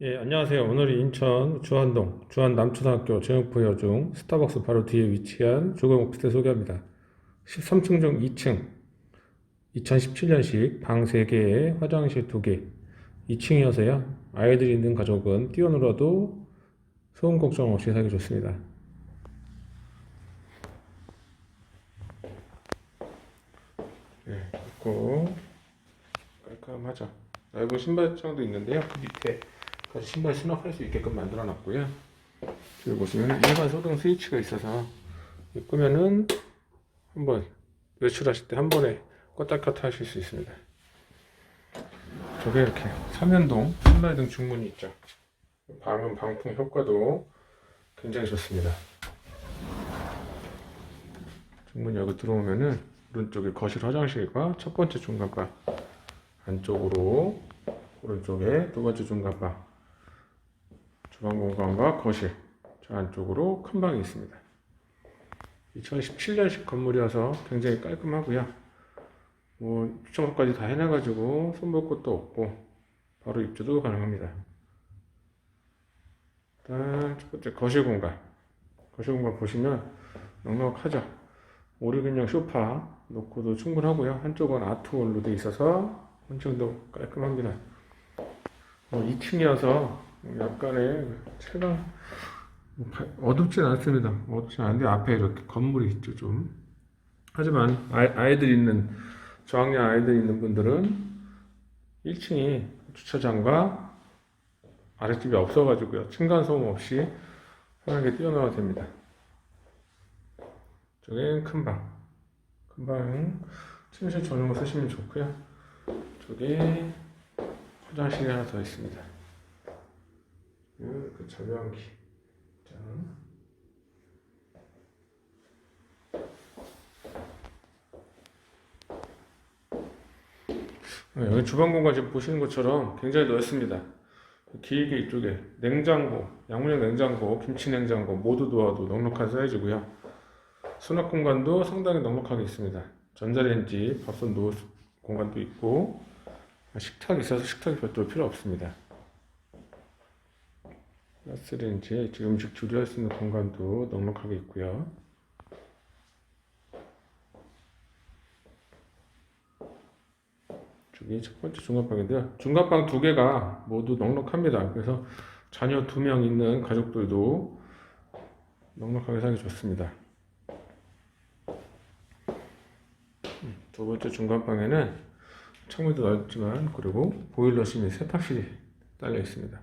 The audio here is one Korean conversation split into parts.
예, 안녕하세요. 오늘은 인천 주안동 주안 남초등학교 정육부 여중 스타벅스 바로 뒤에 위치한 조경 오피스텔 소개합니다. 13층 중 2층, 2017년식 방 3개에 화장실 2개, 2층이어서요. 아이들이 있는 가족은 뛰어놀아도 소음 걱정 없이 살기 좋습니다. 예, 있고 깔끔하죠. 넓은 신발장도 있는데요. 그 밑에 그래서 신발 수납할 수 있게끔 만들어 놨고요. 여기 보시면 일반 소등 스위치가 있어서 끄면은 한번 외출하실 때 한 번에 껐다 켰다 하실 수 있습니다. 저게 이렇게 삼연동 신발등 중문이 있죠. 방음 방풍 효과도 굉장히 좋습니다. 중문 여기 들어오면은 오른쪽에 거실 화장실과 첫 번째 중간방 안쪽으로 오른쪽에 두 번째 중간방 주방 공간과 거실 저 안쪽으로 큰 방이 있습니다. 2017년식 건물이어서 굉장히 깔끔하고요. 뭐 주청소까지 다 해놔가지고 손볼 것도 없고 바로 입주도 가능합니다. 일단 첫 번째 거실 공간 거실 공간 보시면 넉넉하죠. 오리근형 소파 놓고도 충분하고요. 한쪽은 아트홀로 돼 있어서 한쪽도 깔끔합니다. 어, 2층이어서 약간의 바- 어둡진 않습니다. 어둡진 않은데 앞에 이렇게 건물이 있죠 좀. 하지만 아이, 아이 들 있는 저학년 아이들 있는 분들은 1층이 주차장과 아랫집이 없어가지고요 층간 소음 없이 편하게 뛰어놀아도 됩니다. 저긴 큰 방. 큰 방, 침실 전용으로 쓰시면 좋고요. 저기 화장실이 하나 더 있습니다. 그 절묘한기. 자. 어, 여기 주방 공간 지금 보시는 것처럼 굉장히 넓습니다. 길게 이쪽에 냉장고, 양문형 냉장고, 김치 냉장고 모두 놓아도 넉넉한 사이즈고요. 수납 공간도 상당히 넉넉하게 있습니다. 전자레인지, 밥솥 놓을 수- 공간도 있고 식탁이 있어서 식탁이 별도로 필요 없습니다. 가스레인지에 음식 조리할 수 있는 공간도 넉넉하게 있고요. 저기 첫 번째 중간방인데요. 중간방 두 개가 모두 넉넉합니다. 그래서 자녀 두 명 있는 가족들도 넉넉하게 살기 좋습니다. 음, 두 번째 중간방에는 창문도 넓지만 그리고 보일러실 및 세탁실이 딸려 있습니다.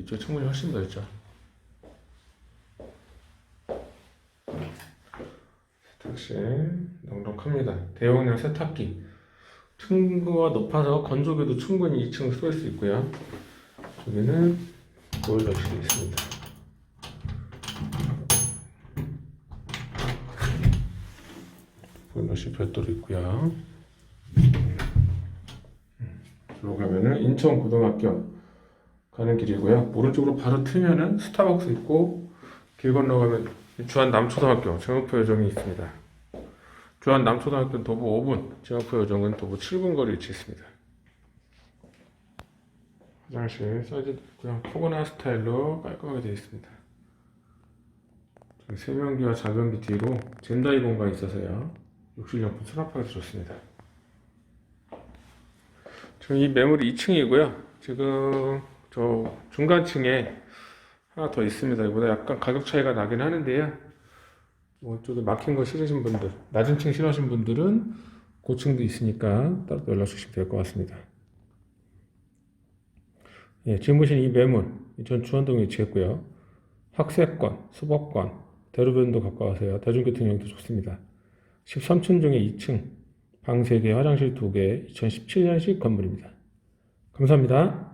이쪽 창문이 훨씬 넓죠. 세탁실 넉넉합니다. 대용량 세탁기 층고가 높아서 건조기도 충분히 2층 쏠 수 있고요. 저기는 보일러실이 있습니다. 보일러실 별도로 있고요. 들어가면은 인천고등학교 가는 길이고요. 오른쪽으로 바로 트면은 스타벅스 있고 길 건너가면 주한 남초등학교 정읍포 여정이 있습니다. 주한 남초등학교는 도보 5분, 정읍포 여정은 도보 7분 거리 위치해 있습니다. 화장실 사이즈도 있고요. 포근한 스타일로 깔끔하게 되어 있습니다. 세면기와 자변기 뒤로 젠다이 공간이 있어서요. 욕실용품 수납하기 좋습니다. 지금 이 매물이 2층이고요. 지금 저 중간층에 하나 더 있습니다. 이보다 약간 가격 차이가 나긴 하는데요. 뭐 이쪽에 막힌 거 싫으신 분들, 낮은 층 싫어하신 분들은 고층도 있으니까 따로 연락 주시면 될 것 같습니다. 예, 지금 보시는 이 매물, 전 주안동에 위치했고요. 학세권, 수법권, 대로변도 가까워서요. 대중교통용도 좋습니다. 13층 중에 2층, 방 3개, 화장실 2개, 2017년식 건물입니다. 감사합니다.